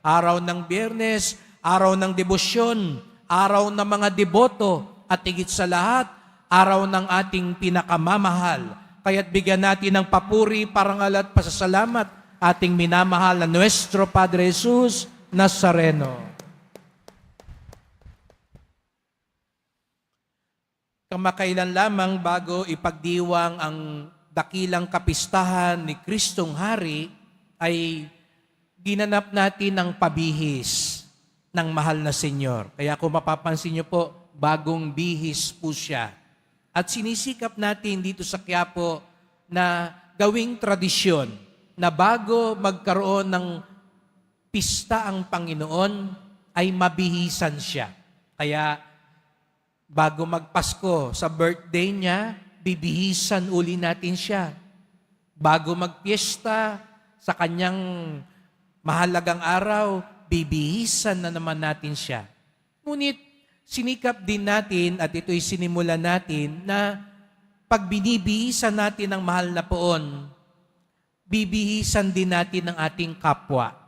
Araw ng biyernes, araw ng debosyon, araw ng mga deboto, at higit sa lahat, araw ng ating pinakamamahal. Kaya't bigyan natin ng papuri, parangal at pasasalamat ating minamahal na Nuestro Padre Jesus Nazareno. Kamakailan lamang bago ipagdiwang ang dakilang kapistahan ni Kristong Hari ay ginanap natin ang pabihis ng mahal na Senyor. Kaya kung mapapansin niyo po, bagong bihis po siya. At sinisikap natin dito sa Quiapo na gawing tradisyon na bago magkaroon ng pista ang Panginoon ay mabihisan siya. Kaya bago magpasko sa birthday niya, bibihisan uli natin siya. Bago magpiesta sa kanyang mahalagang araw, bibihisan na naman natin siya. Ngunit sinikap din natin at ito'y sinimula natin na pag binibihisan natin ang mahal na poon, bibihisan din natin ang ating kapwa.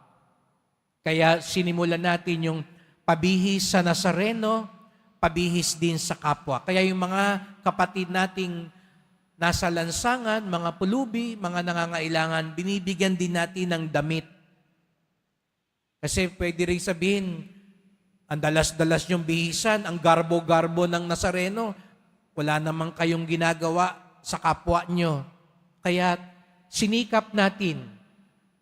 Kaya sinimulan natin yung pabihis sa Nazareno, pabihis din sa kapwa. Kaya yung mga kapatid nating nasa lansangan, mga pulubi, mga nangangailangan, binibigyan din natin ng damit. Kasi pwede rin sabihin, ang dalas-dalas yung bihisan, ang garbo-garbo ng Nazareno, wala namang kayong ginagawa sa kapwa nyo. Kaya sinikap natin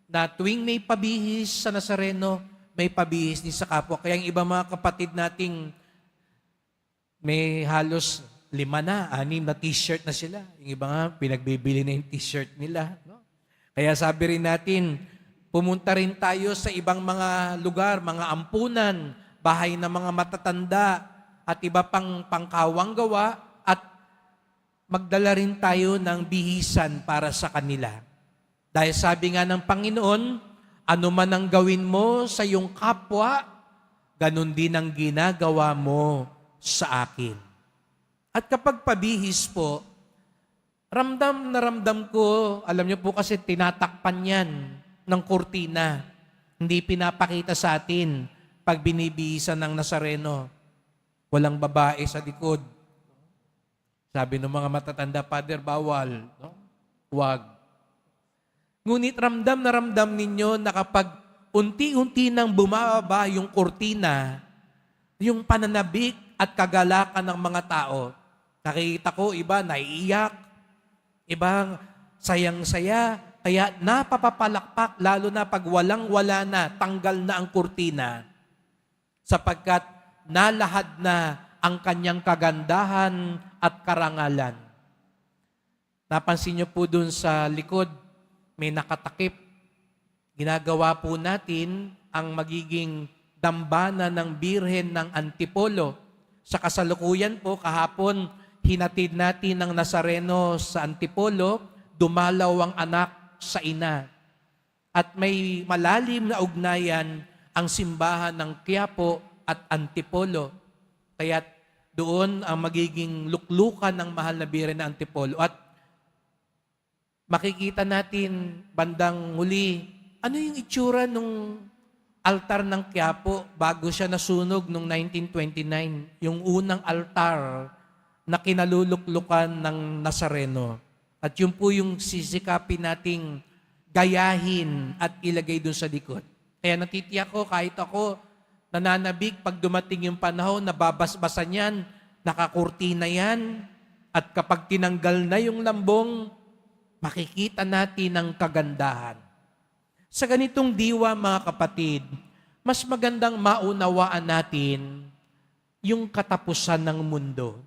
na tuwing may pabihis sa Nazareno, may pabihis din sa kapwa. Kaya yung iba mga kapatid nating may halos lima na, anim na t-shirt na sila. Yung iba nga, pinagbibili na yung t-shirt nila. No? Kaya sabi rin natin, pumunta rin tayo sa ibang mga lugar, mga ampunan, bahay ng mga matatanda, at iba pang pangkawang gawa, at magdala rin tayo ng bihisan para sa kanila. Dahil sabi nga ng Panginoon, ano man ang gawin mo sa iyong kapwa, ganun din ang ginagawa mo sa akin. At kapag pabihis po, ramdam na ramdam ko, alam niyo po kasi tinatakpan yan ng kurtina. Hindi pinapakita sa atin pag binibihisan ng Nazareno. Walang babae sa likod. Sabi ng mga matatanda, Father, bawal. No? Huwag. Ngunit ramdam na ramdam ninyo na kapag unti-unti nang bumababa yung kurtina, yung pananabik at kagalakan ng mga tao, nakikita ko iba naiiyak, ibang sayang-saya, kaya napapapalakpak lalo na pag walang-wala na, tanggal na ang kurtina, sapagkat nalahad na ang kanyang kagandahan at karangalan. Napansin niyo po dun sa likod, may nakatakip. Ginagawa po natin ang magiging dambana ng Birhen ng Antipolo. Sa kasalukuyan po, kahapon, hinatid natin ng Nazareno sa Antipolo, dumalaw ang anak sa ina. At may malalim na ugnayan ang simbahan ng Quiapo at Antipolo. Kaya doon ang magiging luklukan ng mahal na Birhen ng Antipolo. At makikita natin bandang huli, ano yung itsura nung altar ng Quiapo bago siya nasunog noong 1929, yung unang altar na kinaluluklukan ng Nazareno. At yun po yung sisikapin nating gayahin at ilagay dun sa likod. Kaya natitiyak ko, kahit ako, nananabik pag dumating yung panahon, nababasbasan yan, nakakurtina yan, at kapag tinanggal na yung lambong, makikita natin ang kagandahan. Sa ganitong diwa, mga kapatid, mas magandang maunawaan natin yung katapusan ng mundo.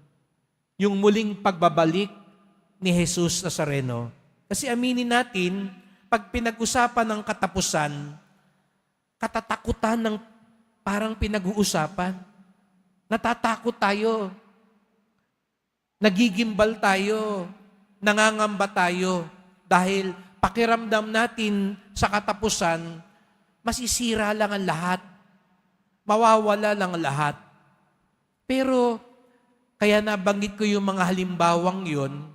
Yung muling pagbabalik ni Jesus Nazareno. Kasi aminin natin, pag pinag-usapan ng katapusan, katatakutan ng parang pinag-uusapan. Natatakot tayo. Nagigimbal tayo. Nangangamba tayo. Dahil pakiramdam natin sa katapusan, masisira lang ang lahat. Mawawala lang ang lahat. Pero, kaya nabanggit ko yung mga halimbawang yon,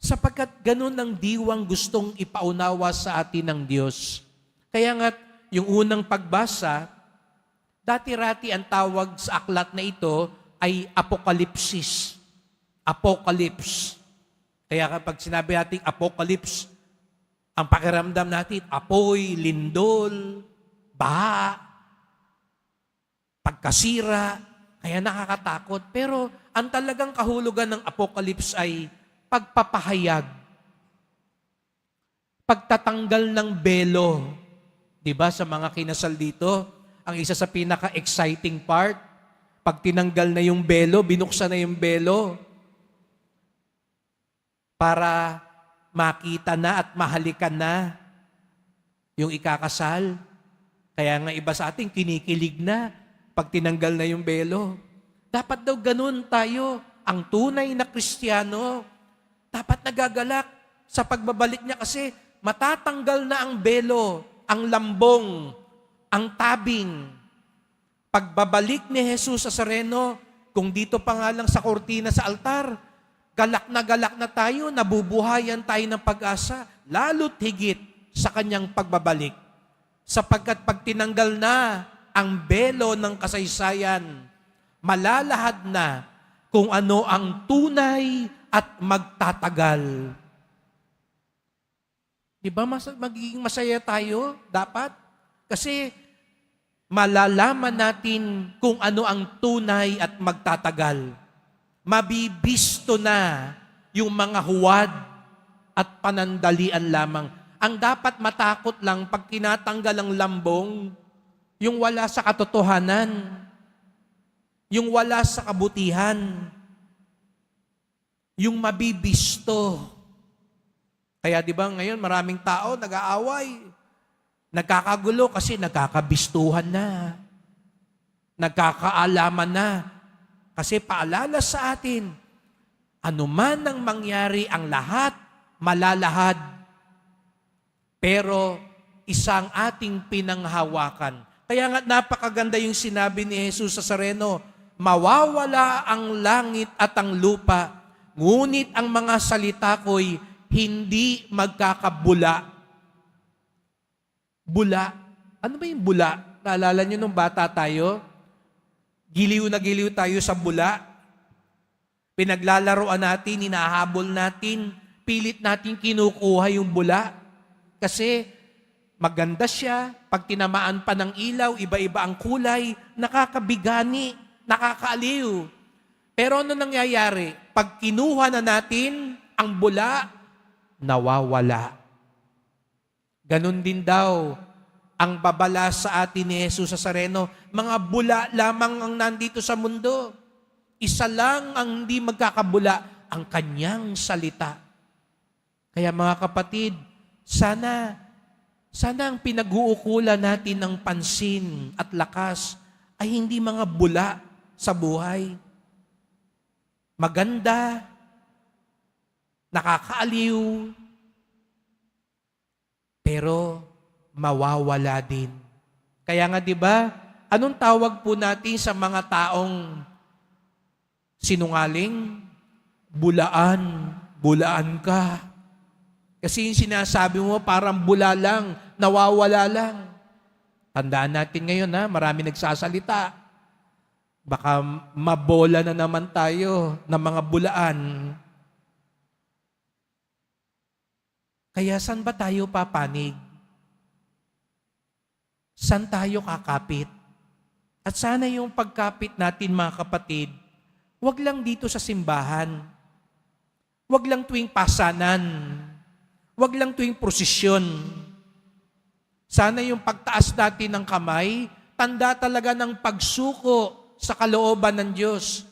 sapagkat ganun ang diwang gustong ipaunawa sa atin ng Diyos. Kaya nga, yung unang pagbasa, dati-rati ang tawag sa aklat na ito ay apokalipsis. Apocalypse. Kaya kapag sinabi natin apocalypse, ang pakiramdam natin, apoy, lindol, baha, pagkasira, kaya nakakatakot. Pero ang talagang kahulugan ng apocalypse ay pagpapahayag, pagtatanggal ng belo. 'Di ba sa mga kinasal dito, ang isa sa pinaka-exciting part, pag tinanggal na yung belo, binuksan na yung belo, para makita na at mahalikan na yung ikakasal. Kaya nga iba sa atin, kinikilig na pag tinanggal na yung belo. Dapat daw ganun tayo, ang tunay na Kristiyano. Dapat nagagalak sa pagbabalik niya kasi matatanggal na ang belo, ang lambong, ang tabing. Pagbabalik ni Jesus sa Sareno, kung dito pa nga lang sa kortina sa altar, galak na galak na tayo, nabubuhayan tayo ng pag-asa, lalo't higit sa kanyang pagbabalik. Sapagkat pag tinanggal na ang belo ng kasaysayan, malalahad na kung ano ang tunay at magtatagal. Di ba mas, magiging masaya tayo? Dapat? Kasi malalaman natin kung ano ang tunay at magtatagal. Mabibisto na yung mga huwad at panandalian lamang. Ang dapat matakot lang pag tinatanggal ang lambong, yung wala sa katotohanan, yung wala sa kabutihan, yung mabibisto. Kaya di ba ngayon maraming tao nag-aaway, nagkakagulo kasi nagkakabistuhan na, nagkakaalaman na. Kasi paalala sa atin, anuman ang mangyari ang lahat, malalahad. Pero isang ating pinanghawakan. Kaya nga napakaganda yung sinabi ni Jesus sa Sareno, mawawala ang langit at ang lupa, ngunit ang mga salita ko'y hindi magkakabula. Bula. Ano ba yung bula? Naalala nyo nung bata tayo? Giliw na giliw tayo sa bula. Pinaglalaroan natin, hinahabol natin, pilit natin kinukuha yung bula. Kasi maganda siya, pag tinamaan pa ng ilaw, iba-iba ang kulay, nakakabigani, nakakaaliw. Pero ano nangyayari? Pag kinuha na natin ang bula, nawawala. Ganon din daw ang babala sa atin ni Jesus sa Sareno. Mga bula lamang ang nandito sa mundo. Isa lang ang hindi magkakabula, ang kanyang salita. Kaya mga kapatid, sana, sana ang pinag-uukulan natin ng pansin at lakas ay hindi mga bula sa buhay. Maganda, nakakaaliw, pero mawawala din. Kaya nga 'di ba? Anong tawag po natin sa mga taong sinungaling? Bulaan, bulaan ka. Kasi yung sinasabi mo parang bula lang, nawawala lang. Tandaan natin ngayon ha, marami nagsasalita. Baka mabola na naman tayo ng mga bulaan. Kaya saan ba tayo papanig? Saan tayo kakapit? At sana yung pagkapit natin mga kapatid, wag lang dito sa simbahan. Wag lang tuwing pasanan. Wag lang tuwing prosesyon. Sana yung pagtaas natin ng kamay, tanda talaga ng pagsuko sa kalooban ng Diyos.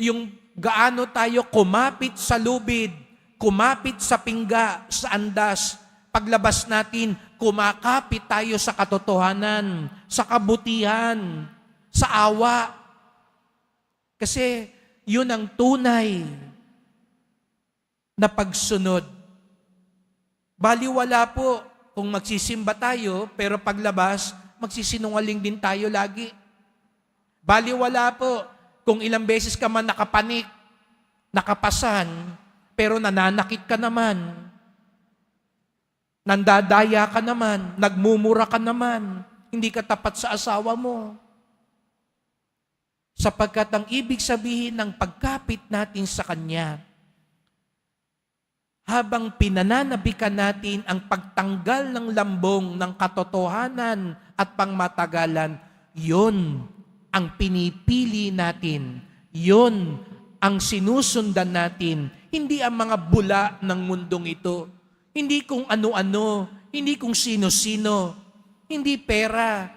Yung gaano tayo kumapit sa lubid, kumapit sa pingga, sa andas. Paglabas natin, kumakapit tayo sa katotohanan, sa kabutihan, sa awa. Kasi yun ang tunay na pagsunod. Baliwala po kung magsisimba tayo, pero paglabas, magsisinungaling din tayo lagi. Baliwala po kung ilang beses ka man nakapanik, nakapasan, pero nananakit ka naman. Nandadaya ka naman, nagmumura ka naman, hindi ka tapat sa asawa mo. Sapagkat ang ibig sabihin ng pagkapit natin sa Kanya, habang pinananabikan natin ang pagtanggal ng lambong ng katotohanan at pangmatagalan, yon ang pinipili natin. Yon ang sinusundan natin. Hindi ang mga bula ng mundong ito. Hindi kung ano-ano. Hindi kung sino-sino. Hindi pera.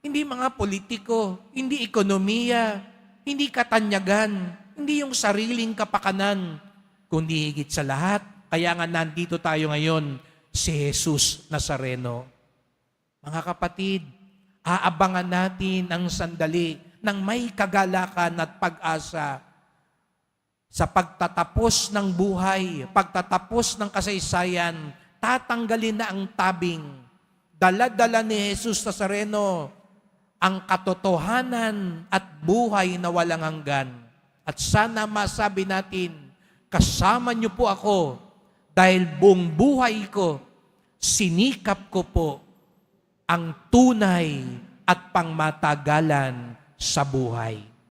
Hindi mga politiko. Hindi ekonomiya. Hindi katanyagan. Hindi yung sariling kapakanan. Kundi higit sa lahat, kaya nga nandito tayo ngayon, si Jesus Nazareno. Mga kapatid, aabangan natin ang sandali ng may kagalakan at pag-asa sa pagtatapos ng buhay, pagtatapos ng kasaysayan, tatanggalin na ang tabing. Dala-dala ni Jesus Nazareno ang katotohanan at buhay na walang hanggan. At sana masabi natin, kasama niyo po ako dahil buong buhay ko, sinikap ko po ang tunay at pangmatagalan sa buhay.